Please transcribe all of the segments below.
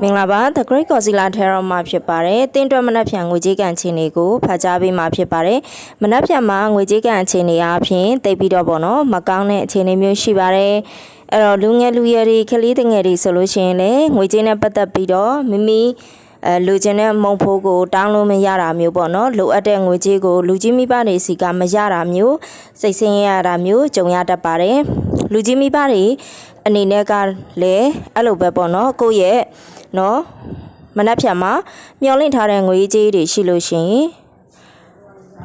မင်္ဂလာပါ The Great Godzilla Tarot မှာဖြစ်ပါတယ်။တင်းတွက်မနက်ဖြန်ငွေကြေးကန်အခြေအနေကိုဖတ်ကြားပေးမှာဖြစ်ပါတယ်။မနက်ဖြန်မှာငွေကြေးကန်အခြေအနေအပြင်တိတ်ပြီးတော့ပေါ့နော်မကောင်းတဲ့အခြေအနေမျိုးရှိပါတယ်။အဲ့တော့လူငယ်လူရွယ်တွေကလေးတငယ်တွေဆိုလို့ရှိရင်လည်းငွေကြေးနဲ့ပတ်သက်ပြီးတော့မိမိအဲလူချင်းတဲ့မုံဖိုးကိုတောင်းလို့မရတာမျိုးပေါ့နော်လိုအပ်တဲ့ငွေကြေးကိုလူကြီးမိဘတွေစီကမရတာမျိုးစိတ်ဆင်းရဲရတာမျိုးကြုံရတတ်ပါတယ် လူကြီးမိဘတွေအနေနဲ့ကလည်းအဲ့လိုပဲပေါ့နော်ကိုယ့်ရဲ့နော်မနှက်ဖြတ်မှာမျောလင့်ထားတဲ့ငွေကြေးတွေရှိလို့ရှိရင်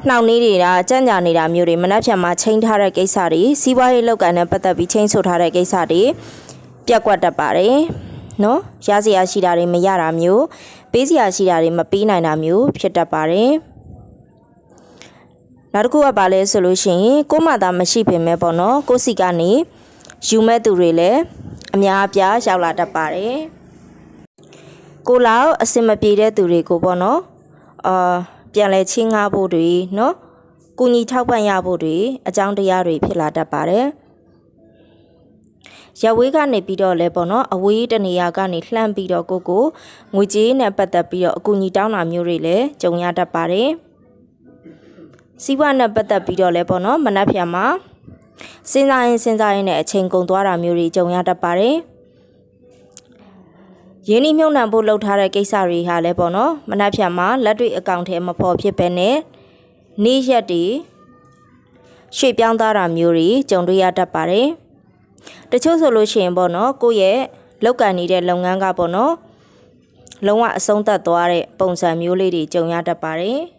နှောင့်နှေးနေတာကြံ့ကြာနေတာမျိုးတွေမနှက်ဖြတ်မှာချိန်ထားတဲ့ကိစ္စတွေစီးပွားရေးလောက်ကန်နဲ့ပတ်သက်ပြီးချိန်ဆိုထားတဲ့ကိစ္စတွေပြက်ကွက်တတ်ပါတယ်နော်ရစရာရှိတာတွေမရတာမျိုးပေးစရာရှိတာတွေမပေးနိုင်တာမျိုးဖြစ်တတ်ပါတယ် နောက်တစ်ခုကပါလဲဆိုလို့ရှိရင်ကို့မသာမရှိပင်မဲ့ပေါ့နော်ကိုယ့်စီကနေယူမဲ့သူတွေလည်းအများအပြားရောက်လာတတ်ပါတယ်ကိုလောက်အစင်မပြေတဲ့သူတွေကိုပေါ့နော်အာပြန်လဲချင်းငါဖို့တွေနော်ကုညီထောက်ပံ့ရဖို့တွေအကြောင်းတရားတွေဖြစ်လာတတ်ပါတယ်ရဝေးကနေပြီးတော့လဲပေါ့နော်အဝေးတနေရာကနေလှမ်းပြီးတော့ကိုကိုငွေကြေးနဲ့ပတ်သက်ပြီးတော့အကူအညီတောင်းတာမျိုးတွေလည်းကြုံရတတ်ပါတယ် စီးပွားနဲ့ပတ်သက်ပြီးတော့လဲပေါ့နော်မနှက်ဖြံမှာစဉ်းစားရင်စဉ်းစားရင်နဲ့အချိန်ကုန်သွားတာမျိုးတွေကြုံရတတ်ပါတယ်ရင်းနှီးမြှုပ်နှံဖို့လှုပ်ထားတဲ့ကိစ္စတွေဟာလဲပေါ့နော်မနှက်ဖြံမှာလက်တွေ့အကောင့်ထဲမဖော်ဖြစ်ပဲနဲ့နေ့ရက်တွေရွှေ့ပြောင်းသွားတာမျိုးတွေကြုံတွေ့ရတတ်ပါတယ်တချို့ဆိုလို့ရှိရင်ပေါ့နော်ကိုယ့်ရဲ့လောက်ကန်နေတဲ့လုပ်ငန်းကပေါ့နော်လုံးဝအဆုံးသတ်သွားတဲ့ပုံစံမျိုးလေးတွေကြုံရတတ်ပါတယ်